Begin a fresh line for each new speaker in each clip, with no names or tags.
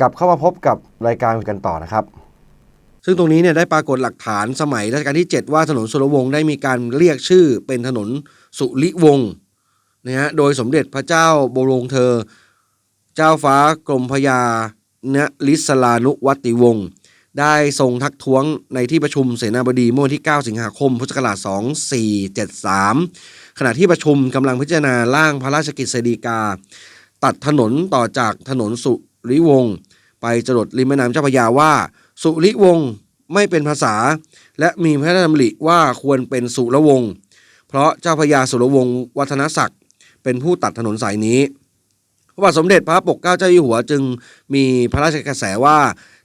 กลับเข้ามาพบกับรายการกันต่อนะครับ ซึ่งตรงนี้เนี่ยได้ปรากฏหลักฐานสมัยรัชกาลที่ 7 ว่าถนนสุรวงศ์ได้มีการเรียกชื่อเป็นถนนสุริวงศ์นะฮะโดยสมเด็จพระเจ้าบรมเธอ เจ้าฟ้ากรมพยาเนลิศลานุวัติวงศ์ได้ทรงทักท้วงในที่ประชุมเสนาบดีเมื่อวันที่ 9 สิงหาคม พุทธศักราช 2473 ขณะที่ประชุมกำลังพิจารณาร่างพระราชกฤษฎีกา ตัดถนนต่อจากถนนสุริวงศ์ ไปจรดริมแม่น้ำเจ้าพระยาว่า สุริวงศ์ไม่เป็นภาษา และมีพระราชดำริว่าควรเป็นสุรวงศ์เพราะเจ้าพระยาสุรวงศ์วัฒนศักดิ์เป็นผู้ตัดถนนสายนี้พระบาทสมเด็จพระปกเกล้าเจ้าอยู่หัวจึงมีพระราชกระแสว่า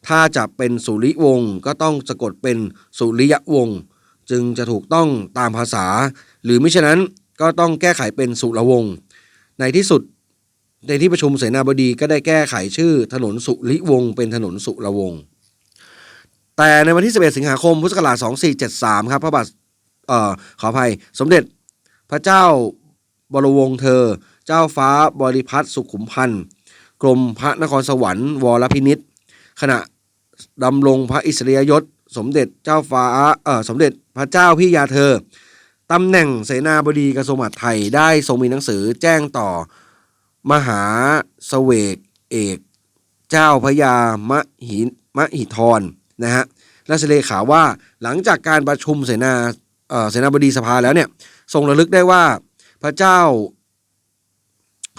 ถ้าจะเป็นสุริวงศ์ก็ต้องสะกดเป็นสุริยวงศ์จึงจะถูกต้องตามภาษา หรือไม่ฉะนั้นก็ต้องแก้ไขเป็นสุรวงศ์ในที่สุด ในที่ประชุมเสนาบดีก็ได้แก้ไขชื่อถนนสุริวงศ์เป็นถนนสุรวงศ์แต่ในวันที่ 11 สิงหาคมพุทธศักราช2473 ครับ พระบาทเอ่อขออภัย สมเด็จพระเจ้าบรวงศ์เธอ เจ้าฟ้าบริพัตรสุขุมพันธ์กรมพระนครสวรรค์วรพินิษขณะดำรงพระอิสริยยศ สมเด็จเจ้าฟ้าเอ่อสมเด็จพระเจ้าพี่ยาเธอตำแหน่งเสนาบดีกระทรวงมหาดไทยได้ทรงมีหนังสือแจ้งต่อ มหาเสวกเอก เจ้าพระยามหิมหิธรนะฮะราชเลขาว่าหลังจากการประชุมเสนาเสนาบดีสภาแล้วเนี่ยทรงระลึกได้ว่าพระเจ้า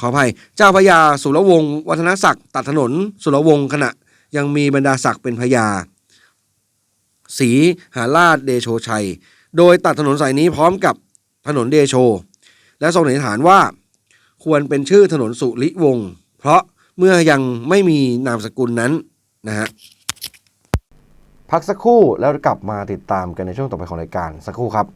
ขออภัยเจ้าพระยาสุรวงศ์วัฒนศักดิ์ตัดถนนสุรวงศ์ขณะยังมีบรรดาศักดิ์เป็นพระยาศรีหาราชเดโชชัย โดยตัดถนนสายนี้พร้อมกับถนนเดโช และทรงสันนิษฐานว่า ควรเป็นชื่อถนนสุริวงศ์เพราะเมื่อยังไม่มีนามสกุลนั้นนะฮะพักสักครู่แล้วกลับมาติดตามกันในช่วงต่อไปของรายการสักครู่ครับ